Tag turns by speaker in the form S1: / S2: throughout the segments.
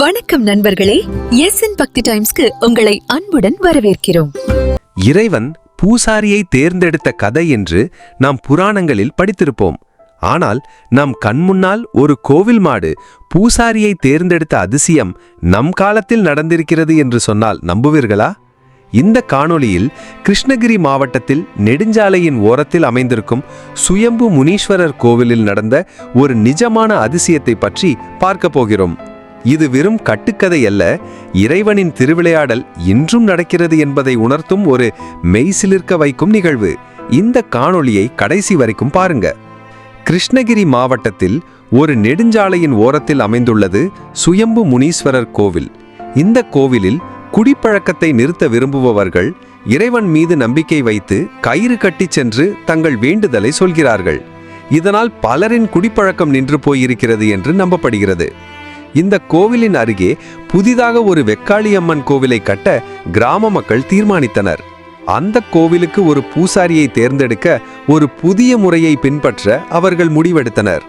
S1: வணக்கம் நண்பர்களே. S N பக்தி டைம்ஸ்க்கு உங்களை அன்புடன் வரவேற்கிறோம்.
S2: இறைவன் பூசாரியை தேர்ந்தெடுத்த கதை என்று நாம் புராணங்களில் படித்திருப்போம். ஆனால் நம் கண்முன்னால் ஒரு கோவில் மாடு பூசாரியை தேர்ந்தெடுத்த அதிசயம் நம் காலத்தில் நடந்திருக்கிறது என்று சொன்னால் நம்புவீர்களா? இந்த காணொளியில் கிருஷ்ணகிரி மாவட்டத்தில் நெடுஞ்சாலையின் ஓரத்தில் அமைந்திருக்கும் சுயம்பு முனீஸ்வரர் கோவிலில் நடந்த ஒரு நிஜமான அதிசயத்தை பற்றி பார்க்க போகிறோம். இது வெறும் கட்டுக்கதை அல்ல. இறைவனின் திருவிளையாடல் இன்றும் நடக்கிறது என்பதை உணர்த்தும் ஒரு மெய்சிலிர்க்க வைக்கும் நிகழ்வு. இந்த காணொளியை கடைசி வரைக்கும் பாருங்க. கிருஷ்ணகிரி மாவட்டத்தில் ஒரு நெடுஞ்சாலையின் ஓரத்தில் அமைந்துள்ளது சுயம்பு முனீஸ்வரர் கோவில். இந்த கோவிலில் குடிப்பழக்கத்தை நிறுத்த விரும்புபவர்கள் இறைவன் மீது நம்பிக்கை வைத்து கயிறு கட்டிச் சென்று தங்கள் வேண்டுதலை சொல்கிறார்கள். இதனால் பலரின் குடிப்பழக்கம் நின்று போயிருக்கிறது என்று நம்பப்படுகிறது. இந்த கோவிலின் அருகே புதிதாக ஒரு வெக்காளியம்மன் கோவிலை கட்ட கிராம மக்கள் தீர்மானித்தனர். அந்த கோவிலுக்கு ஒரு பூசாரியை தேர்ந்தெடுக்க ஒரு புதிய முறையை பின்பற்ற அவர்கள் முடிவெடுத்தனர்.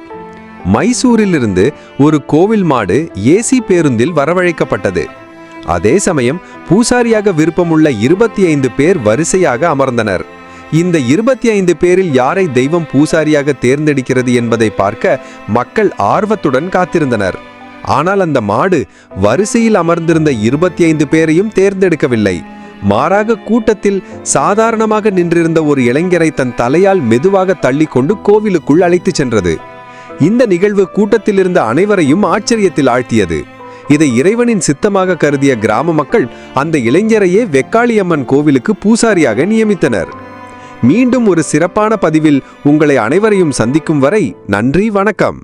S2: மைசூரிலிருந்து ஒரு கோவில் மாடு ஏசி பேருந்தில் வரவழைக்கப்பட்டது. அதே சமயம் பூசாரியாக விருப்பமுள்ள இருபத்தி ஐந்து பேர் வரிசையாக அமர்ந்தனர். இந்த இருபத்தி ஐந்து பேரில் யாரை தெய்வம் பூசாரியாக தேர்ந்தெடுக்கிறது என்பதை பார்க்க மக்கள் ஆர்வத்துடன் காத்திருந்தனர். ஆனால் அந்த மாடு வரிசையில் அமர்ந்திருந்த இருபத்தி ஐந்து பேரையும் தேர்ந்தெடுக்கவில்லை. மாறாக கூட்டத்தில் சாதாரணமாக நின்றிருந்த ஒரு இளைஞரை தன் தலையால் மெதுவாக தள்ளிக்கொண்டு கோவிலுக்குள் அழைத்துச் சென்றது. இந்த நிகழ்வு கூட்டத்தில் இருந்த அனைவரையும் ஆச்சரியத்தில் ஆழ்த்தியது. இதை இறைவனின் சித்தமாக கருதிய கிராம மக்கள் அந்த இளைஞரையே வெக்காளியம்மன் கோவிலுக்கு பூசாரியாக நியமித்தனர். மீண்டும் ஒரு சிறப்பான பதிவில் உங்களை அனைவரையும் சந்திக்கும் வரை நன்றி வணக்கம்.